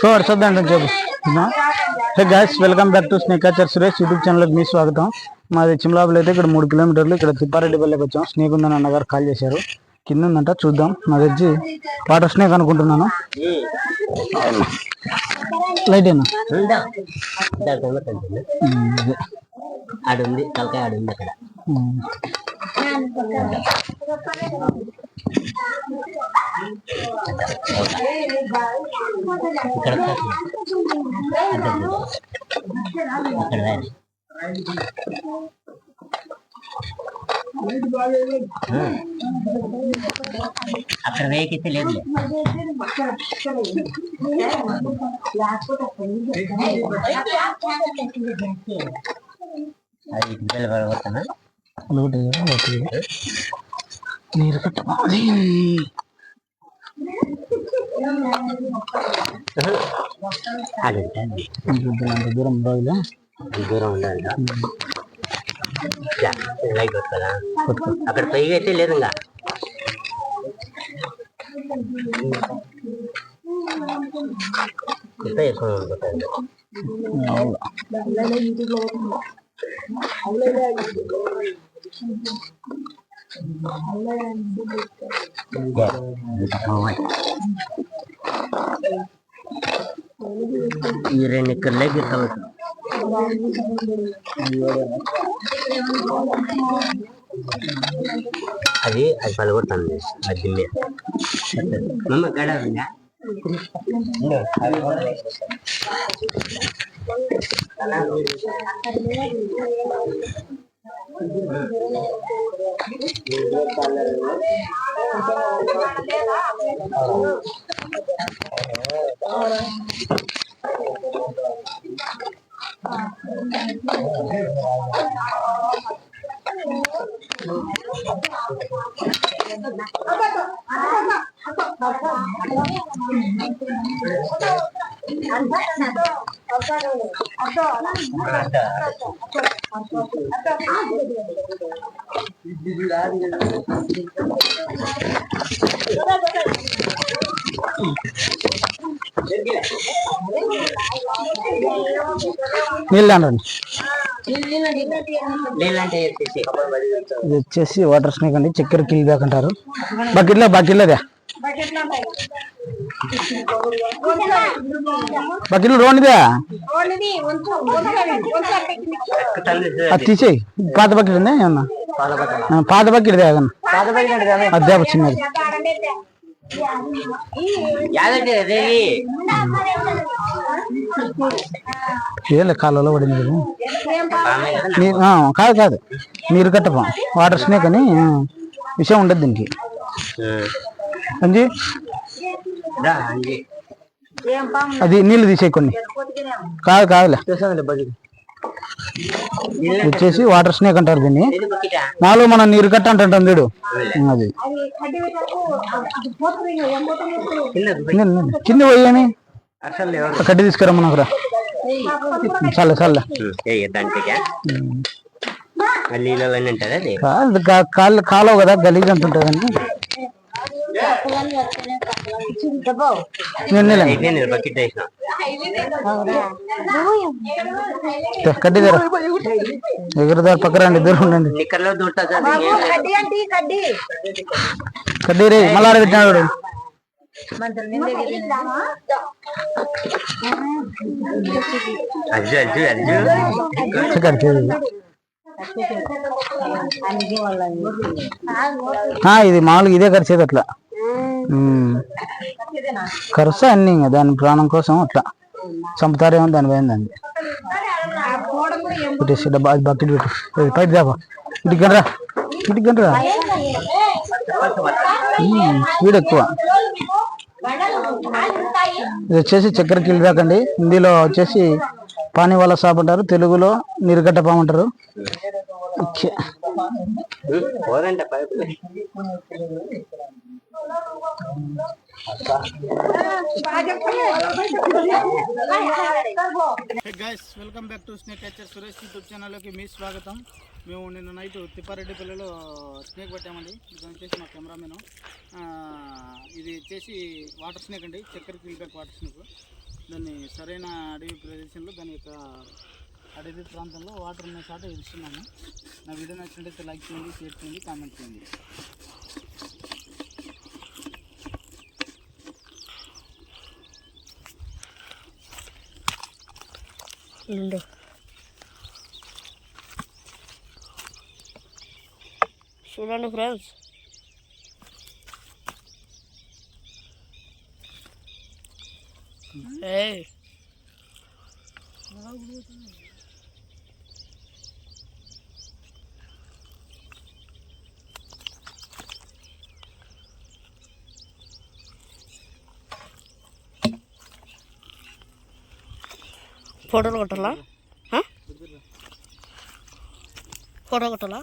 చూద్దాం చెప్పు. Hey guys welcome back to snake catcher Suresh YouTube ఛానల్కి మీ స్వాగతం. మాది చిమ్లాబులు అయితే ఇక్కడ మూడు కిలోమీటర్లు ఇక్కడ తిప్పారెడ్డి పల్లెకి వచ్చాం. స్నేక్ ఉందని అన్నగారు కాల్ చేశారు. కింద ఉందంట చూద్దాం. నాకు వచ్చి వాటర్ స్నేక్ అనుకుంటున్నాను. లైట్ అయినా ఆడుంది తలకాయ ఆడుంది అక్కడ. ఇక్కడ అక్కడ రాయి. ఆ. అక్కడ వేయకిస్తే లేదు అది ఇటు పిల్లలు పడగొట్టానా ఒకటి ఒకటి నీరు కట్టమాలి అది ఉంటుంది. అంత దూరం రోజులు దూరం ఉండాలి లైట్ కొట్టుకోదా అక్కడ పైగా అయితే లేదు ఇంకా ఇంత ఎక్కువ ఉంటుంది ఈ రెండు ఇక్కడలే అది అది పలగొడుతుంది. అది దిమ్మే మమ్మ గడ ఉందా? ఉండు, అది కూడా లేదు. నీళ్ళు అండి లేదంటే ఎత్తేసి. ఇది వచ్చేసి వాటర్ స్నేక్ అండి. చక్కెర కిల్ బ్యాక్ అంటారు. బకెట్లో బకెట్లోదే. బకెట్లు చూడు. అది తీసేయి. పాత బకెట్ ఉందా ఏమన్నా? పాత బకెట్ దేగన్న అదే రేవి ఏలే కాలంలో పడింది కదా. కదా నీరు కట్టపం వాటర్ స్నేక్ అని విషయం ఉండదు దీనికి. అంజీ. అది నీళ్ళు తీసేయి కొన్ని. కాదు కాదులే. వచ్చేసి వాటర్ స్నేక్ అంటారు దీన్ని? నాలో మనం నీరు కట్ట అంటుంటాం చూడు. అది. కింద బకెట్. కట్టి తీసుకురమ్మా రా చాలే చాలే ఉమ్, ఏ దాంట్లోకా? మళ్ళీ ఇలా అవన్నీ ఉంటుంది అది? కాదు కా- కాళ్ళు కాలువ కదా గలీజ్ అంటుంటుందని నేను నీళ్ళని. అయితే నేను బకెట్ వేసిన. తే, కట్టి దగ్గర. ఎగురుదారు పక్క రండి ఇద్దరు ఉండండి. కడ్డీ రే మళ్ళీ ఆడ పెట్టినాడు. అజ్జు అజ్జు అజ్జు. కడితే ఆ, ఇది మామూలుగా ఇదే ఖర్చేది అట్లా. ఖర్చు అన్ని ఇంకా దాని ప్రాణం కోసం అట్లా. చంపుతారేమో దాని పోయింది అండి పెట్టేసి డబ్బా అది బకెట్ పెట్టు. పైకి గనరా ఇటు గనరా స్పీడ్ ఎక్కువ. ఇది వచ్చేసి చక్కెర కిల్బ్యాక్ అండి. హిందీలో వచ్చేసి పానీ వాళ్ళ సాప్ అంటారు. తెలుగులో నీరుగడ్డ పాము అంటారు. Okay. Pipe guys welcome back to snake catcher Suresh YouTube ఛానల్లోకి మీ స్వాగతం. మేము నిన్న నైట్ తిప్పారెడ్డి పిల్లలు స్నేక్ పట్టామండి. ఇది వచ్చేసి మా కెమెరామెన్ ఇది వచ్చేసి వాటర్ స్నేక్ అండి చక్కెర కిల్బ్యాక్ వాటర్ స్నేక్ దాన్ని సరైన అడవి ప్రదేశంలో దాని యొక్క అడవి ప్రాంతంలో వాటర్ ఉన్న చోట ఇస్తున్నాము నా వీడియో నచ్చినట్లయితే లైక్ చేయండి షేర్ చేయండి కామెంట్ చేయండి. ఇల్లు. చూడండి ఫ్రెండ్స్. ఏయ్. ఫోటోలు కొట్టాలా? ఫోటో కొట్టాలా?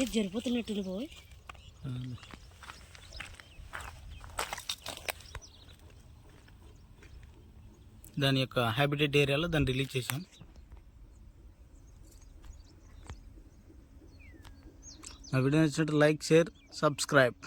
ఇది జరిపోతున్నట్టు పోయి దాని యొక్క హ్యాబిటెట్ ఏరియాలో దాన్ని రిలీజ్ చేసాం నా వీడియో నచ్చినట్టు లైక్ షేర్ సబ్స్క్రైబ్